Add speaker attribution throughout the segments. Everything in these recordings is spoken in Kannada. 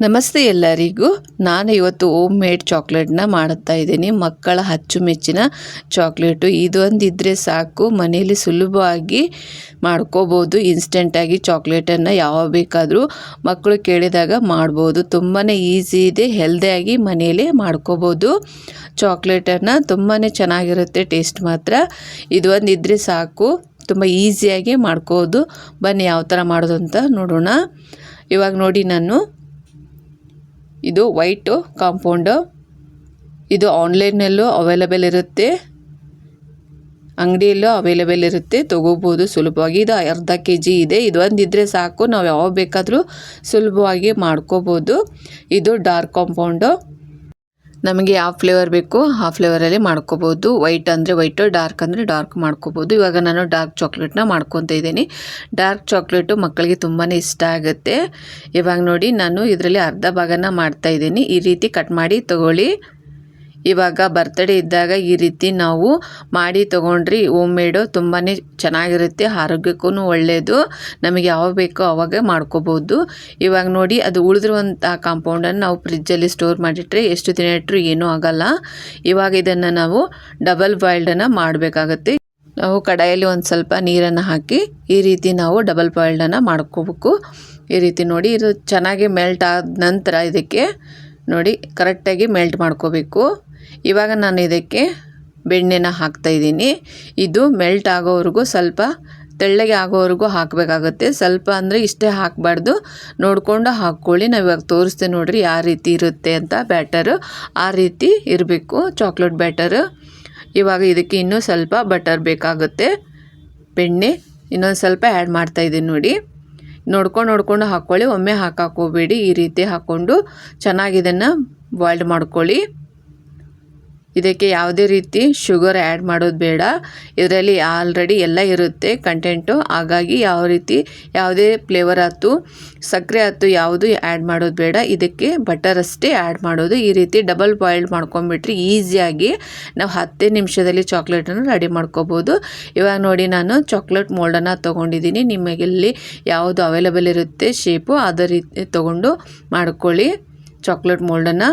Speaker 1: ನಮಸ್ತೆ ಎಲ್ಲರಿಗೂ. ನಾನು ಇವತ್ತು ಓಮ್ ಮೇಡ್ ಚಾಕ್ಲೇಟ್ನ ಮಾಡುತ್ತಾ ಇದ್ದೀನಿ. ಮಕ್ಕಳ ಅಚ್ಚುಮೆಚ್ಚಿನ ಚಾಕ್ಲೇಟು. ಇದೊಂದಿದ್ದರೆ ಸಾಕು. ಮನೆಯಲ್ಲಿ ಸುಲಭವಾಗಿ ಮಾಡ್ಕೋಬೋದು. ಇನ್ಸ್ಟೆಂಟಾಗಿ ಚಾಕ್ಲೇಟನ್ನು ಯಾವಾಗ ಬೇಕಾದರೂ ಮಕ್ಕಳು ಕೇಳಿದಾಗ ಮಾಡ್ಬೋದು. ತುಂಬಾ ಈಸಿ ಇದೆ. ಹೆಲ್ದಿಯಾಗಿ ಮನೆಯಲ್ಲೇ ಮಾಡ್ಕೋಬೋದು. ಚಾಕ್ಲೇಟನ್ನು ತುಂಬಾ ಚೆನ್ನಾಗಿರುತ್ತೆ. ಟೇಸ್ಟ್ ಮಾತ್ರ. ಇದು ಒಂದಿದ್ದರೆ ಸಾಕು. ತುಂಬ ಈಸಿಯಾಗಿ ಮಾಡ್ಕೋದು. ಬನ್ನಿ ಯಾವ ಥರ ಮಾಡೋದು ಅಂತ ನೋಡೋಣ. ಇವಾಗ ನೋಡಿ ನಾನು ಇದು ವೈಟು ಕಾಂಪೌಂಡು. ಇದು ಆನ್ಲೈನಲ್ಲೂ ಅವೈಲಬಲ್ ಇರುತ್ತೆ. ಅಂಗಡಿಯಲ್ಲೂ ಅವೈಲೇಬಲ್ ಇರುತ್ತೆ. ತೊಗೋಬೋದು ಸುಲಭವಾಗಿ. ಇದು ಅರ್ಧ ಕೆ ಜಿ ಇದೆ. ಇದು ಒಂದಿದ್ದರೆ ಸಾಕು. ನಾವು ಯಾವಾಗ ಬೇಕಾದರೂ ಸುಲಭವಾಗಿ ಮಾಡ್ಕೋಬೋದು. ಇದು ಡಾರ್ಕ್ ಕಾಂಪೌಂಡು. ನಮಗೆ ಯಾವ ಫ್ಲೇವರ್ ಬೇಕು ಆ ಫ್ಲೇವರಲ್ಲಿ ಮಾಡ್ಕೋಬೋದು. ವೈಟ್ ಅಂದರೆ ವೈಟು ಡಾರ್ಕ್ ಅಂದರೆ ಡಾರ್ಕ್ ಮಾಡ್ಕೋಬೋದು. ಇವಾಗ ನಾನು ಡಾರ್ಕ್ ಚಾಕ್ಲೇಟ್ನ ಮಾಡ್ಕೊತ ಇದ್ದೀನಿ. ಡಾರ್ಕ್ ಚಾಕ್ಲೇಟು ಮಕ್ಕಳಿಗೆ ತುಂಬಾ ಇಷ್ಟ ಆಗುತ್ತೆ. ಇವಾಗ ನೋಡಿ ನಾನು ಇದರಲ್ಲಿ ಅರ್ಧ ಭಾಗನ ಮಾಡ್ತಾಯಿದ್ದೀನಿ ಈ ರೀತಿ ಕಟ್ ಮಾಡಿ ತಗೊಳ್ಳಿ. ಇವಾಗ ಬರ್ತಡೇ ಇದ್ದಾಗ ಈ ರೀತಿ ನಾವು ಮಾಡಿ ತೊಗೊಂಡ್ರಿ ಓಮ್ ಮೇಡು ತುಂಬಾ ಚೆನ್ನಾಗಿರುತ್ತೆ ಆರೋಗ್ಯಕ್ಕೂ ಒಳ್ಳೆಯದು ನಮಗೆ ಯಾವಾಗ ಬೇಕೋ ಅವಾಗ ಮಾಡ್ಕೋಬೋದು. ಇವಾಗ ನೋಡಿ, ಅದು ಉಳಿದಿರುವಂಥ ಕಾಂಪೌಂಡನ್ನು ನಾವು ಫ್ರಿಜ್ಜಲ್ಲಿ ಸ್ಟೋರ್ ಮಾಡಿಟ್ರೆ ಎಷ್ಟು ದಿನ ಇಟ್ಟರು ಏನೂ ಆಗಲ್ಲ. ಇವಾಗ ಇದನ್ನು ನಾವು ಡಬಲ್ ಬಾಯ್ಲ್ಡನ್ನು ಮಾಡಬೇಕಾಗತ್ತೆ. ನಾವು ಕಡಾಯಲ್ಲಿ ಒಂದು ಸ್ವಲ್ಪ ನೀರನ್ನು ಹಾಕಿ ಈ ರೀತಿ ನಾವು ಡಬಲ್ ಬಾಯ್ಲ್ಡನ್ನು ಮಾಡ್ಕೋಬೇಕು. ಈ ರೀತಿ ನೋಡಿ, ಇದು ಚೆನ್ನಾಗಿ ಮೆಲ್ಟ್ ಆದ ನಂತರ ಇದಕ್ಕೆ ನೋಡಿ ಕರೆಕ್ಟಾಗಿ ಮೆಲ್ಟ್ ಮಾಡ್ಕೋಬೇಕು. ಇವಾಗ ನಾನು ಇದಕ್ಕೆ ಬೆಣ್ಣೆನ ಹಾಕ್ತಾಯಿದ್ದೀನಿ ಇದು ಮೆಲ್ಟ್ ಆಗೋವರೆಗೂ ಸ್ವಲ್ಪ ತೆಳ್ಳಗೆ ಆಗೋವರೆಗೂ ಹಾಕಬೇಕಾಗುತ್ತೆ. ಸ್ವಲ್ಪ ಅಂದರೆ ಇಷ್ಟೇ ಹಾಕಬಾರ್ದು. ನೋಡಿಕೊಂಡು ಹಾಕ್ಕೊಳ್ಳಿ. ನಾವು ಇವಾಗ ತೋರಿಸ್ತೇವೆ ನೋಡಿರಿ ಯಾವ ರೀತಿ ಇರುತ್ತೆ ಅಂತ ಬ್ಯಾಟರು ಆ ರೀತಿ ಇರಬೇಕು. ಚಾಕ್ಲೇಟ್ ಬ್ಯಾಟರು ಇವಾಗ ಇದಕ್ಕೆ ಇನ್ನೂ ಸ್ವಲ್ಪ ಬಟರ್ ಬೇಕಾಗುತ್ತೆ. ಬೆಣ್ಣೆ ಇನ್ನೊಂದು ಸ್ವಲ್ಪ ಆ್ಯಡ್ ಮಾಡ್ತಾಯಿದ್ದೀನಿ ನೋಡಿ. ನೋಡ್ಕೊಂಡು ನೋಡ್ಕೊಂಡು ಹಾಕ್ಕೊಳ್ಳಿ. ಒಮ್ಮೆ ಹಾಕಾಕೋಬೇಡಿ ಈ ರೀತಿ ಹಾಕ್ಕೊಂಡು ಚೆನ್ನಾಗಿ ಇದನ್ನು ಬಾಯ್ಲ್ಡ್ ಮಾಡ್ಕೊಳ್ಳಿ. ಇದಕ್ಕೆ ಯಾವುದೇ ರೀತಿ ಶುಗರ್ ಆ್ಯಡ್ ಮಾಡೋದು ಬೇಡ. ಇದರಲ್ಲಿ ಆಲ್ರೆಡಿ ಎಲ್ಲ ಇರುತ್ತೆ ಕಂಟೆಂಟು ಹಾಗಾಗಿ ಯಾವ ರೀತಿ ಯಾವುದೇ ಫ್ಲೇವರ್ ಆಯ್ತು, ಸಕ್ಕರೆ ಆಯ್ತು ಯಾವುದು ಆ್ಯಡ್ ಮಾಡೋದು ಬೇಡ. ಇದಕ್ಕೆ ಬಟರ್ ಅಷ್ಟೇ ಆ್ಯಡ್ ಮಾಡೋದು. ಈ ರೀತಿ ಡಬಲ್ ಬಾಯ್ಲ್ಡ್ ಮಾಡ್ಕೊಂಬಿಟ್ರೆ ಈಸಿಯಾಗಿ ನಾವು ಹತ್ತೇ ನಿಮಿಷದಲ್ಲಿ ಚಾಕ್ಲೇಟನ್ನು ರೆಡಿ ಮಾಡ್ಕೋಬೋದು. ಇವಾಗ ನೋಡಿ ನಾನು ಚಾಕ್ಲೇಟ್ ಮೋಲ್ಡನ್ನು ತೊಗೊಂಡಿದ್ದೀನಿ. ನಿಮಗೆಲ್ಲಿ ಯಾವುದು ಅವೈಲೇಬಲ್ ಇರುತ್ತೆ ಶೇಪು ಅದೇ ರೀತಿ ತೊಗೊಂಡು ಮಾಡ್ಕೊಳ್ಳಿ. ಚಾಕ್ಲೇಟ್ ಮೋಲ್ಡನ್ನು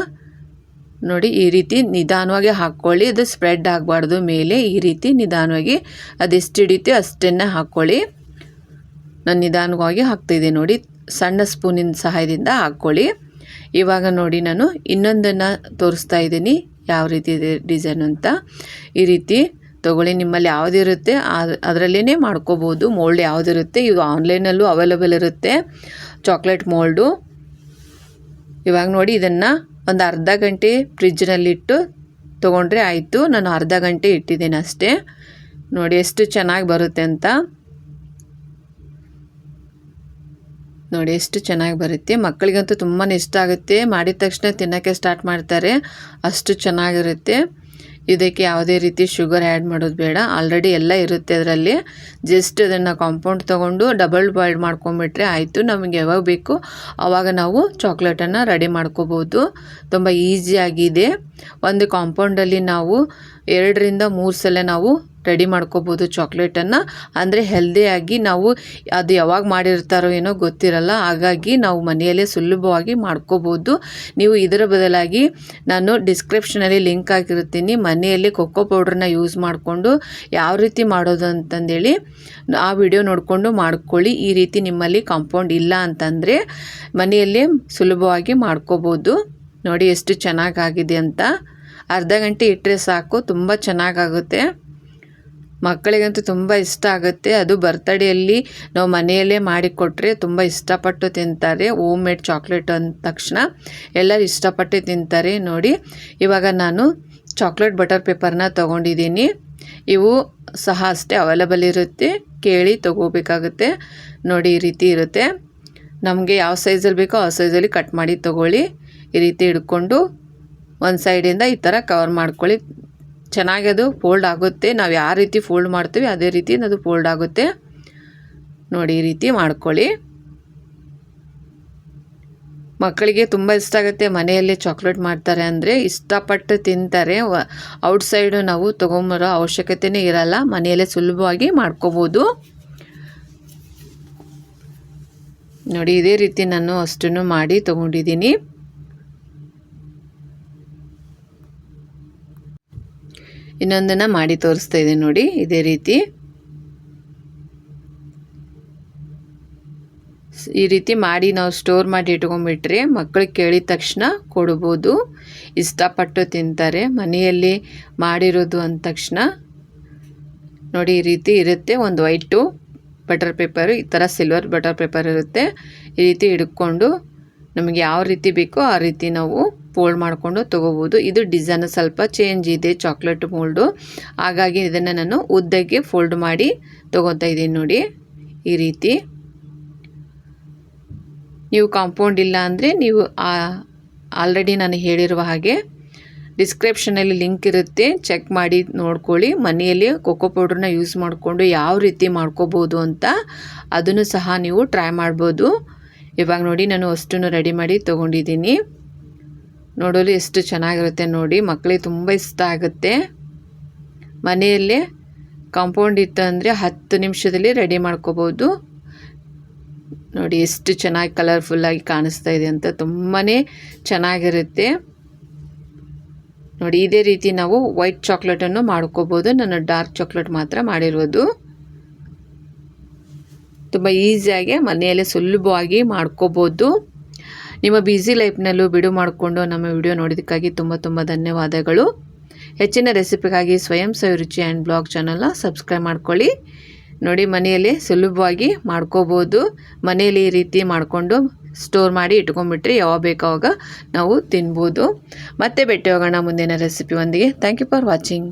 Speaker 1: ನೋಡಿ, ಈ ರೀತಿ ನಿಧಾನವಾಗಿ ಹಾಕ್ಕೊಳ್ಳಿ. ಅದು ಸ್ಪ್ರೆಡ್ ಆಗಬಾರ್ದು ಮೇಲೆ. ಈ ರೀತಿ ನಿಧಾನವಾಗಿ ಅದೆಷ್ಟು ಹಿಡಿಯುತ್ತೆ ಅಷ್ಟನ್ನೇ ಹಾಕ್ಕೊಳ್ಳಿ. ನಾನು ನಿಧಾನವಾಗಿ ಹಾಕ್ತಾಯಿದ್ದೆ ನೋಡಿ. ಸಣ್ಣ ಸ್ಪೂನಿನ ಸಹಾಯದಿಂದ ಹಾಕ್ಕೊಳ್ಳಿ. ಇವಾಗ ನೋಡಿ ನಾನು ಇನ್ನೊಂದನ್ನು ತೋರಿಸ್ತಾ ಇದ್ದೀನಿ. ಯಾವ ರೀತಿ ಇದೆ ಡಿಸೈನ್ ಅಂತ. ಈ ರೀತಿ ತೊಗೊಳ್ಳಿ. ನಿಮ್ಮಲ್ಲಿ ಯಾವುದಿರುತ್ತೆ ಅದರಲ್ಲೇ ಮಾಡ್ಕೋಬೋದು. ಮೋಲ್ಡ್ ಯಾವುದಿರುತ್ತೆ ಇದು ಆನ್ಲೈನಲ್ಲೂ ಅವೈಲೇಬಲ್ ಇರುತ್ತೆ. Chocolate mould. ಇವಾಗ ನೋಡಿ ಇದನ್ನು ಒಂದು ಅರ್ಧ ಗಂಟೆ ಫ್ರಿಜ್ನಲ್ಲಿಟ್ಟು ತೊಗೊಂಡ್ರೆ ಆಯಿತು. ನಾನು ಅರ್ಧ ಗಂಟೆ ಇಟ್ಟಿದ್ದೀನಿ ಅಷ್ಟೇ. ನೋಡಿ ಎಷ್ಟು ಚೆನ್ನಾಗಿ ಬರುತ್ತೆ ಅಂತ. ನೋಡಿ ಎಷ್ಟು ಚೆನ್ನಾಗಿ ಬರುತ್ತೆ. ಮಕ್ಕಳಿಗಂತೂ ತುಂಬಾ ಇಷ್ಟ ಆಗುತ್ತೆ. ಮಾಡಿದ ತಕ್ಷಣ ತಿನ್ನೋಕ್ಕೆ ಸ್ಟಾರ್ಟ್ ಮಾಡ್ತಾರೆ. ಅಷ್ಟು ಚೆನ್ನಾಗಿರುತ್ತೆ. ಇದಕ್ಕೆ ಯಾವುದೇ ರೀತಿ ಶುಗರ್ ಆ್ಯಡ್ ಮಾಡೋದು ಬೇಡ. ಆಲ್ರೆಡಿ ಎಲ್ಲ ಇರುತ್ತೆ ಅದರಲ್ಲಿ. ಜಸ್ಟ್ ಅದನ್ನು ಕಾಂಪೌಂಡ್ ತೊಗೊಂಡು ಡಬಲ್ ಬಾಯ್ಲ್ಡ್ ಮಾಡ್ಕೊಂಬಿಟ್ರೆ ಆಯಿತು. ನಮಗೆ ಯಾವಾಗ ಬೇಕು ಆವಾಗ ನಾವು ಚಾಕ್ಲೇಟನ್ನು ರೆಡಿ ಮಾಡ್ಕೋಬೋದು. ತುಂಬ ಈಸಿಯಾಗಿದೆ ಒಂದು ಕಾಂಪೌಂಡಲ್ಲಿ ನಾವು ಎರಡರಿಂದ ಮೂರು ಸಲ ನಾವು ರೆಡಿ ಮಾಡ್ಕೋಬೋದು ಚಾಕ್ಲೇಟನ್ನು. ಅಂದರೆ ಹೆಲ್ದಿಯಾಗಿ ನಾವು ಅದು ಯಾವಾಗ ಮಾಡಿರ್ತಾರೋ ಏನೋ ಗೊತ್ತಿರಲ್ಲ, ಹಾಗಾಗಿ ನಾವು ಮನೆಯಲ್ಲೇ ಸುಲಭವಾಗಿ ಮಾಡ್ಕೋಬೋದು. ನೀವು ಇದರ ಬದಲಾಗಿ ನಾನು ಡಿಸ್ಕ್ರಿಪ್ಷನಲ್ಲಿ ಲಿಂಕ್ ಹಾಕಿರ್ತೀನಿ. ಮನೆಯಲ್ಲಿ ಕೊಕ್ಕೋ ಪೌಡ್ರನ್ನ ಯೂಸ್ ಮಾಡಿಕೊಂಡು ಯಾವ ರೀತಿ ಮಾಡೋದು ಅಂತಂದೇಳಿ ಆ ವಿಡಿಯೋ ನೋಡಿಕೊಂಡು ಮಾಡ್ಕೊಳ್ಳಿ. ಈ ರೀತಿ ನಿಮ್ಮಲ್ಲಿ ಕಾಂಪೌಂಡ್ ಇಲ್ಲ ಅಂತಂದರೆ ಮನೆಯಲ್ಲೇ ಸುಲಭವಾಗಿ ಮಾಡ್ಕೋಬೋದು. ನೋಡಿ ಎಷ್ಟು ಚೆನ್ನಾಗಾಗಿದೆ ಅಂತ. ಅರ್ಧ ಗಂಟೆ ಇಟ್ಟರೆ ಸಾಕು, ತುಂಬ ಚೆನ್ನಾಗಾಗುತ್ತೆ. ಮಕ್ಕಳಿಗಂತೂ ತುಂಬ ಇಷ್ಟ ಆಗುತ್ತೆ. ಅದು ಬರ್ತಡೆಯಲ್ಲಿ ನಾವು ಮನೆಯಲ್ಲೇ ಮಾಡಿಕೊಟ್ರೆ ತುಂಬ ಇಷ್ಟಪಟ್ಟು ತಿಂತಾರೆ. ಓಮ್ ಮೇಡ್ ಚಾಕ್ಲೇಟ್ ಅಂದ ತಕ್ಷಣ ಎಲ್ಲರೂ ಇಷ್ಟಪಟ್ಟು ತಿಂತಾರೆ ನೋಡಿ. ಇವಾಗ ನಾನು ಚಾಕ್ಲೇಟ್ ಬಟರ್ ಪೇಪರ್ನ ತೊಗೊಂಡಿದ್ದೀನಿ. ಇವು ಸಹ ಅಷ್ಟೇ ಅವೈಲೇಬಲ್ ಇರುತ್ತೆ. ಕೇಳಿ ತೊಗೋಬೇಕಾಗುತ್ತೆ. ನೋಡಿ, ಈ ರೀತಿ ಇರುತ್ತೆ. ನಮಗೆ ಯಾವ ಸೈಜಲ್ಲಿ ಬೇಕೋ ಆ ಸೈಜಲ್ಲಿ ಕಟ್ ಮಾಡಿ ತೊಗೊಳ್ಳಿ. ಈ ರೀತಿ ಹಿಡ್ಕೊಂಡು ಒಂದು ಸೈಡಿಂದ ಈ ಥರ ಕವರ್ ಮಾಡ್ಕೊಳ್ಳಿ. ಚೆನ್ನಾಗಿ ಅದು ಫೋಲ್ಡ್ ಆಗುತ್ತೆ. ನಾವು ಯಾವ ರೀತಿ ಫೋಲ್ಡ್ ಮಾಡ್ತೀವಿ, ಅದೇ ರೀತಿ ಅದು ಫೋಲ್ಡ್ ಆಗುತ್ತೆ. ನೋಡಿ, ಈ ರೀತಿ ಮಾಡ್ಕೊಳ್ಳಿ. ಮಕ್ಕಳಿಗೆ ತುಂಬ ಇಷ್ಟ ಆಗುತ್ತೆ, ಮನೆಯಲ್ಲೇ ಚಾಕ್ಲೇಟ್ ಮಾಡ್ತಾರೆ ಅಂದರೆ ಇಷ್ಟಪಟ್ಟು ತಿಂತಾರೆ. ಔಟ್ಸೈಡು ನಾವು ತೊಗೊಂಬರೋ ಅವಶ್ಯಕತೆಯೇ ಇರಲ್ಲ, ಮನೆಯಲ್ಲೇ ಸುಲಭವಾಗಿ ಮಾಡ್ಕೋಬೋದು. ನೋಡಿ, ಇದೇ ರೀತಿ ನಾನು ಅಷ್ಟನ್ನು ಮಾಡಿ ತೊಗೊಂಡಿದ್ದೀನಿ. ಇನ್ನೊಂದನ್ನು ಮಾಡಿ ತೋರಿಸ್ತಾ ಇದ್ದೀನಿ ನೋಡಿ, ಇದೇ ರೀತಿ. ಈ ರೀತಿ ಮಾಡಿ ನಾವು ಸ್ಟೋರ್ ಮಾಡಿ ಇಟ್ಕೊಂಡ್ಬಿಟ್ರೆ ಮಕ್ಕಳು ಕೇಳಿದ ತಕ್ಷಣ ಕೊಡ್ಬೋದು. ಇಷ್ಟಪಟ್ಟು ತಿಂತಾರೆ. ಮನೆಯಲ್ಲಿ ಮಾಡಿರೋದು ಅಂದ ತಕ್ಷಣ ನೋಡಿ, ಈ ರೀತಿ ಇರುತ್ತೆ. ಒಂದು ವೈಟು ಬಟರ್ ಪೇಪರು, ಈ ಥರ ಸಿಲ್ವರ್ ಬಟರ್ ಪೇಪರ್ ಇರುತ್ತೆ. ಈ ರೀತಿ ಹಿಡ್ಕೊಂಡು ನಮಗೆ ಯಾವ ರೀತಿ ಬೇಕೋ ಆ ರೀತಿ ನಾವು ಫೋಲ್ಡ್ ಮಾಡಿಕೊಂಡು ತೊಗೋಬೋದು. ಇದು ಡಿಸೈನ್ ಸ್ವಲ್ಪ ಚೇಂಜ್ ಇದೆ ಚಾಕ್ಲೇಟ್ ಮೋಲ್ಡು ಹಾಗಾಗಿ ಇದನ್ನು ನಾನು ಉದ್ದಕ್ಕೆ ಫೋಲ್ಡ್ ಮಾಡಿ ತೊಗೊತಾ ಇದ್ದೀನಿ ನೋಡಿ ಈ ರೀತಿ. ನೀವು ಕಾಂಪೌಂಡ್ ಇಲ್ಲ ಅಂದರೆ ನೀವು ಆಲ್ರೆಡಿ ನಾನು ಹೇಳಿರುವ ಹಾಗೆ ಡಿಸ್ಕ್ರಿಪ್ಷನಲ್ಲಿ ಲಿಂಕ್ ಇರುತ್ತೆ. ಚೆಕ್ ಮಾಡಿ ನೋಡ್ಕೊಳ್ಳಿ. ಮನೆಯಲ್ಲಿ ಕೋಕೋ ಪೌಡ್ರನ್ನ ಯೂಸ್ ಮಾಡಿಕೊಂಡು ಯಾವ ರೀತಿ ಮಾಡ್ಕೋಬೋದು ಅಂತ ಅದನ್ನು ಸಹ ನೀವು ಟ್ರೈ ಮಾಡ್ಬೋದು. ಇವಾಗ ನೋಡಿ ನಾನು ಅಷ್ಟನ್ನು ರೆಡಿ ಮಾಡಿ ತೊಗೊಂಡಿದ್ದೀನಿ. ನೋಡಲು ಎಷ್ಟು ಚೆನ್ನಾಗಿರುತ್ತೆ ನೋಡಿ ಮಕ್ಕಳಿಗೆ ತುಂಬ ಇಷ್ಟ ಆಗುತ್ತೆ. ಮನೆಯಲ್ಲೇ ಕಾಂಪೌಂಡ್ ಇತ್ತು ಅಂದರೆ ಹತ್ತು ನಿಮಿಷದಲ್ಲಿ ರೆಡಿ ಮಾಡ್ಕೋಬೋದು. ನೋಡಿ ಎಷ್ಟು ಚೆನ್ನಾಗಿ ಕಲರ್ಫುಲ್ಲಾಗಿ ಕಾಣಿಸ್ತಾ ಇದೆ ಅಂತ ತುಂಬಾ ಚೆನ್ನಾಗಿರುತ್ತೆ. ನೋಡಿ ಇದೇ ರೀತಿ ನಾವು ವೈಟ್ ಚಾಕ್ಲೇಟನ್ನು ಮಾಡ್ಕೋಬೋದು. ನಾನು ಡಾರ್ಕ್ ಚಾಕ್ಲೇಟ್ ಮಾತ್ರ ಮಾಡಿರೋದು. ತುಂಬ ಈಸಿಯಾಗಿ ಮನೆಯಲ್ಲೇ ಸುಲಭವಾಗಿ ಮಾಡ್ಕೋಬೋದು. ನಿಮ್ಮ ಬ್ಯುಸಿ ಲೈಫ್ನಲ್ಲೂ ಬಿಡು ಮಾಡಿಕೊಂಡು ನಮ್ಮ ವಿಡಿಯೋ ನೋಡಿದ್ದಕ್ಕಾಗಿ ತುಂಬ ತುಂಬ ಧನ್ಯವಾದಗಳು. ಹೆಚ್ಚಿನ ರೆಸಿಪಿಗಾಗಿ ಸ್ವಯಂ ರುಚಿ ಆ್ಯಂಡ್ ಬ್ಲಾಗ್ ಚಾನಲ್ನ ಸಬ್ಸ್ಕ್ರೈಬ್ ಮಾಡ್ಕೊಳ್ಳಿ. ನೋಡಿ ಮನೆಯಲ್ಲಿ ಸುಲಭವಾಗಿ ಮಾಡ್ಕೋಬೋದು. ಮನೆಯಲ್ಲಿ ಈ ರೀತಿ ಮಾಡಿಕೊಂಡು ಸ್ಟೋರ್ ಮಾಡಿ ಇಟ್ಕೊಂಡ್ಬಿಟ್ರೆ ಯಾವಾಗ ಬೇಕಾವಾಗ ನಾವು ತಿನ್ಬೋದು. ಮತ್ತೆ ಭೇಟಿ ಹೋಗೋಣ ಮುಂದಿನ ರೆಸಿಪಿ ಒಂದಿಗೆ. Thank you for watching